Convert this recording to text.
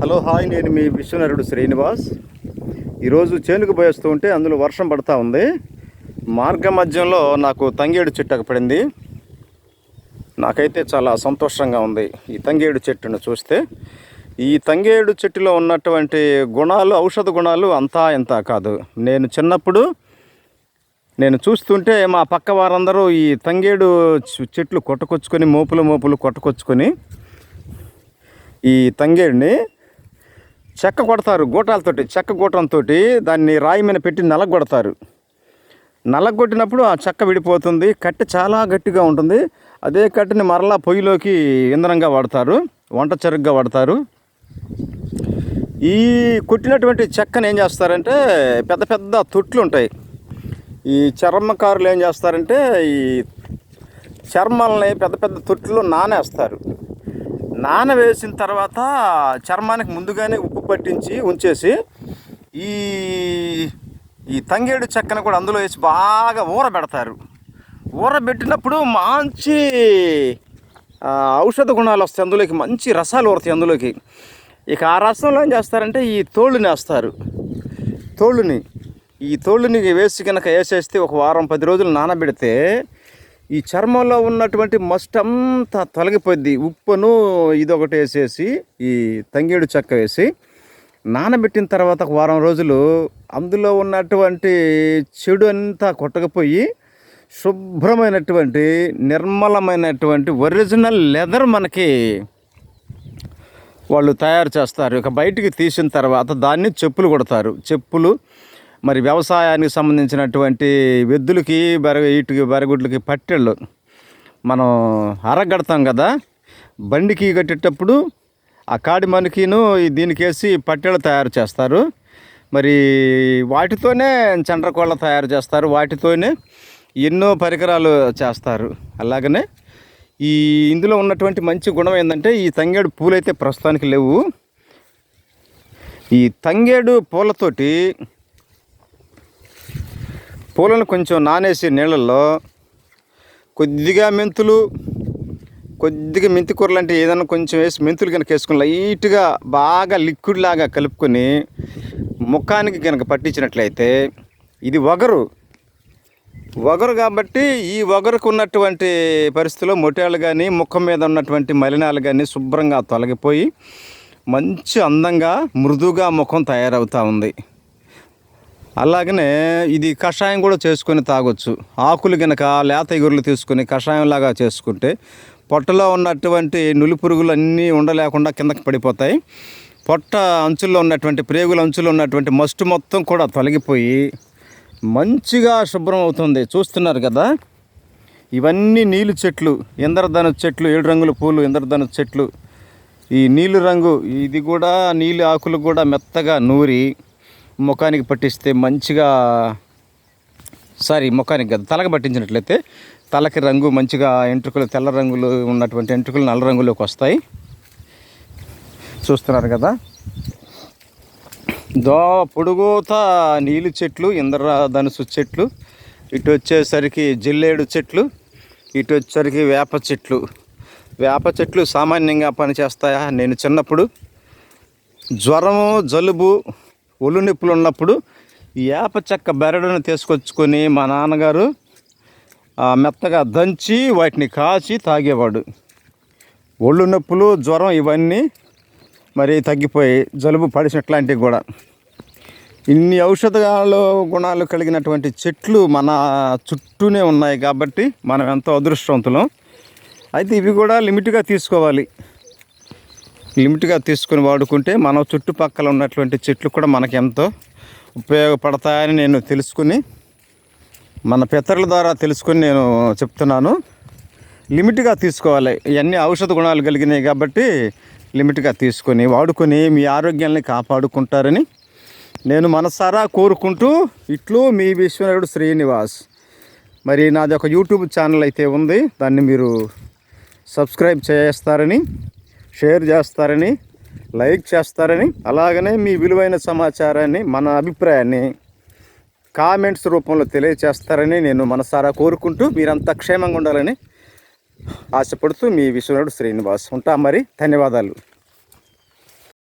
Hello hi నేను మీ విశ్వనరుడు శ్రీనివాస్. ఈరోజు చేనుకు పోయేస్తూ ఉంటే అందులో వర్షం పడతా ఉంది. మార్గ మధ్యంలో నాకు తంగేడు చెట్టు పడింది. నాకైతే చాలా సంతోషంగా ఉంది ఈ తంగేడు చెట్టును చూస్తే. ఈ తంగేడు చెట్టులో ఉన్నటువంటి గుణాలు ఔషధ గుణాలు అంతా ఇంత కాదు. నేను చిన్నప్పుడు నేను చూస్తుంటే మా పక్క వారందరూ ఈ తంగేడు చెట్లు కొట్టుకొచ్చుకొని మోపులు మోపులు కొట్టుకొచ్చుకొని ఈ తంగేడిని చెక్క కొడతారు గూటాలతోటి చెక్క గూటంతో దాన్ని రాయి మీద పెట్టి నలగొడతారు. నలగొట్టినప్పుడు ఆ చెక్క విడిపోతుంది కట్టె చాలా గట్టిగా ఉంటుంది. అదే కట్టెని మరలా పొయ్యిలోకి ఇంధనంగా వాడతారు వంట చెరుగ్గా వాడతారు. ఈ కొట్టినటువంటి చెక్కను ఏం చేస్తారంటే పెద్ద పెద్ద తొట్లు ఉంటాయి ఈ చర్మకారులు ఏం చేస్తారంటే ఈ చర్మాలని పెద్ద పెద్ద తొట్టులో నానేస్తారు. నానవేసిన తర్వాత చర్మానికి ముందుగానే పట్టించి ఉంచేసి ఈ ఈ తంగేడు చెక్కను కూడా అందులో వేసి బాగా ఊరబెడతారు. ఊరబెట్టినప్పుడు మంచి ఔషధ గుణాలు వస్తాయి అందులోకి మంచి రసాలు ఊరుతాయి అందులోకి. ఇక ఆ రసంలో ఏం చేస్తారంటే ఈ తోళ్ళుని వేస్తారు తోళ్ళుని ఈ తోళ్ళుని వేసి కనుక వేసేస్తే ఒక వారం పది రోజులు నానబెడితే ఈ చర్మంలో ఉన్నటువంటి మస్ట్ అంతా తొలగిపోద్ది. ఉప్పును ఇదొకటి వేసేసి ఈ తంగేడు చెక్క వేసి నానబెట్టిన తర్వాత ఒక వారం రోజులు అందులో ఉన్నటువంటి చెడు అంతా కొట్టకపోయి శుభ్రమైనటువంటి నిర్మలమైనటువంటి ఒరిజినల్ లెదర్ మనకి వాళ్ళు తయారు చేస్తారు. ఇక బయటికి తీసిన తర్వాత దాన్ని చెప్పులు కొడతారు. చెప్పులు మరి వ్యవసాయానికి సంబంధించినటువంటి వెద్దులకి బెరగ ఇటుకి బెరగుడ్లకి పట్టెళ్ళు మనం అరగడతాం కదా? బండికి కట్టేటప్పుడు ఆ కాడి మనకిను దీనికేసి పట్టెలు తయారు చేస్తారు. మరి వాటితోనే చండ్రకోళ్ళ తయారు చేస్తారు. వాటితోనే ఎన్నో పరికరాలు చేస్తారు. అలాగనే ఈ ఇందులో ఉన్నటువంటి మంచి గుణం ఏంటంటే ఈ తంగేడు పూలైతే ప్రస్తుతానికి లేవు. ఈ తంగేడు పూలతోటి పూలను కొంచెం నానేసి నీళ్ళల్లో కొద్దిగా మెంతులు కొద్దిగా మెంతి కూరలు అంటే ఏదైనా కొంచెం వేసి మెంతులు కనుక వేసుకుని లైట్గా బాగా లిక్విడ్ లాగా కలుపుకొని ముఖానికి కనుక పట్టించినట్లయితే ఇది వగరు. వగరు కాబట్టి ఈ వగరుకు ఉన్నటువంటి పరిస్థితిలో మొటేలు కానీ ముఖం మీద ఉన్నటువంటి మలినాలు కానీ శుభ్రంగా తొలగిపోయి మంచి అందంగా మృదుగా ముఖం తయారవుతూ ఉంది. అలాగనే ఇది కషాయం కూడా చేసుకొని తాగొచ్చు. ఆకులు గనక లేత ఎగురులు తీసుకొని కషాయంలాగా చేసుకుంటే పొట్టలో ఉన్నటువంటి నులి పురుగులు అన్నీ ఉండలేకుండా కిందకి పడిపోతాయి. పొట్ట అంచుల్లో ఉన్నటువంటి ప్రేగుల అంచుల్లో ఉన్నటువంటి మస్టు మొత్తం కూడా తొలగిపోయి మంచిగా శుభ్రం అవుతుంది. చూస్తున్నారు కదా? ఇవన్నీ నీళ్ళు చెట్లు ఇంద్రధనుసు చెట్లు ఏడు రంగుల పూలు ఇంద్రధనుసు చెట్లు. ఈ నీలి రంగు ఇది కూడా నీలి ఆకులు కూడా మెత్తగా నూరి ముఖానికి పట్టిస్తే మంచిగా సారీ ముఖానికి కదా తలకి పట్టించినట్లయితే తలకి రంగు మంచిగా ఎంట్రుకలు తెల్ల రంగులు ఉన్నటువంటి ఎంట్రుకలు నల్ల రంగులోకి వస్తాయి. చూస్తున్నారు కదా? దో పొడుగుత నీలి చెట్లు ఇంద్రధనుసు చెట్లు ఇటు వచ్చేసరికి జిల్లేడు చెట్లు ఇటు వచ్చేసరికి వేప చెట్లు. వేప చెట్లు సామాన్యంగా పనిచేస్తాయా? నేను చిన్నప్పుడు జ్వరము జలుబు ఒళ్ళు నొప్పులు ఉన్నప్పుడు వేప చెక్క బెరడును తీసుకొచ్చుకొని మా నాన్నగారు మెత్తగా దంచి వాటిని కాచి తాగేవాడు. ఒళ్ళు నొప్పులు జ్వరం ఇవన్నీ మరి తగ్గిపోయి జలుబు పడిసినట్లాంటివి కూడా. ఇన్ని ఔషధాలు గుణాలు కలిగినటువంటి చెట్లు మన చుట్టూనే ఉన్నాయి కాబట్టి మనం ఎంతో అదృష్టవంతులం. అయితే ఇవి కూడా లిమిట్గా తీసుకోవాలి. లిమిట్గా తీసుకొని వాడుకుంటే మన చుట్టుపక్కల ఉన్నటువంటి చెట్లు కూడా మనకెంతో ఎంతో ఉపయోగపడతాయని నేను తెలుసుకుని మన పితరుల ద్వారా తెలుసుకొని నేను చెప్తున్నాను. లిమిట్గా తీసుకోవాలి. ఇవన్నీ ఔషధ గుణాలు కలిగినాయి కాబట్టి లిమిట్గా తీసుకొని వాడుకొని మీ ఆరోగ్యాన్ని కాపాడుకుంటారని నేను మనసారా కోరుకుంటూ ఇట్లు మీ విశ్వనాయుడు శ్రీనివాస్. మరి నాది ఒక యూట్యూబ్ ఛానల్ అయితే ఉంది. దాన్ని మీరు సబ్స్క్రైబ్ చేస్తారని షేర్ చేస్తారని లైక్ చేస్తారని అలాగనే మీ విలువైన సమాచారాన్ని మన అభిప్రాయాన్ని కామెంట్స్ రూపంలో తెలియచేస్తారని నేను మనసారా కోరుకుంటూ మీరంతా క్షేమంగా ఉండాలని ఆశపడుతూ మీ విశ్వనాథుడు శ్రీనివాస్ ఉంటా మరి. ధన్యవాదాలు.